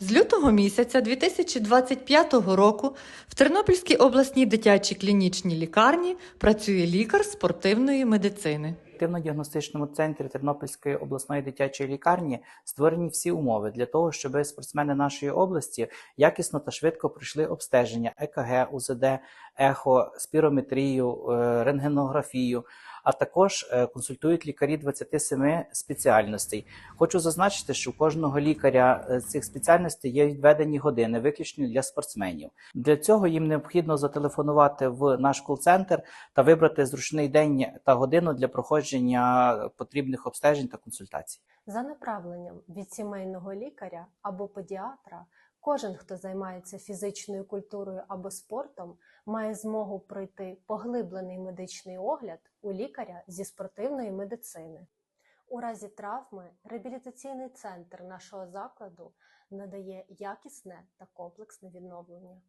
З лютого місяця 2025 року в Тернопільській обласній дитячій клінічній лікарні працює лікар спортивної медицини. В активно-діагностичному центрі Тернопільської обласної дитячої лікарні створені всі умови для того, щоб спортсмени нашої області якісно та швидко пройшли обстеження ЕКГ, УЗД, ехо, спірометрію, е, рентгенографію, а також е, консультують лікарі 27 спеціальностей. Хочу зазначити, що у кожного лікаря е, цих спеціальностей є відведені години, виключно для спортсменів. Для цього їм необхідно зателефонувати в наш кол-центр та вибрати зручний день та годину для проходження потрібних обстежень та консультацій. За направленням від сімейного лікаря або педіатра, кожен, хто займається фізичною культурою або спортом, має змогу пройти поглиблений медичний огляд у лікаря зі спортивної медицини. У разі травми реабілітаційний центр нашого закладу надає якісне та комплексне відновлення.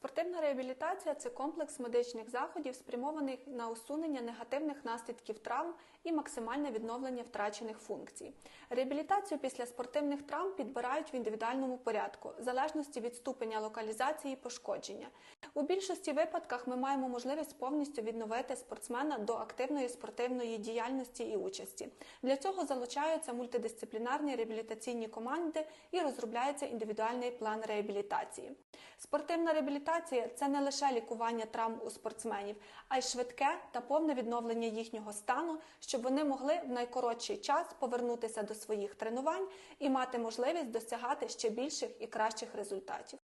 Спортивна реабілітація це комплекс медичних заходів, спрямованих на усунення негативних наслідків травм і максимальне відновлення втрачених функцій. Реабілітацію після спортивних травм підбирають в індивідуальному порядку, в залежності від ступеня локалізації пошкодження. У більшості випадках ми маємо можливість повністю відновити спортсмена до активної спортивної діяльності і участі. Для цього залучаються мультидисциплінарні реабілітаційні команди і розробляється індивідуальний план реабілітації. Спортивна реабілітація це не лише лікування травм у спортсменів, а й швидке та повне відновлення їхнього стану, щоб вони могли в найкоротший час повернутися до своїх тренувань і мати можливість досягати ще більших і кращих результатів.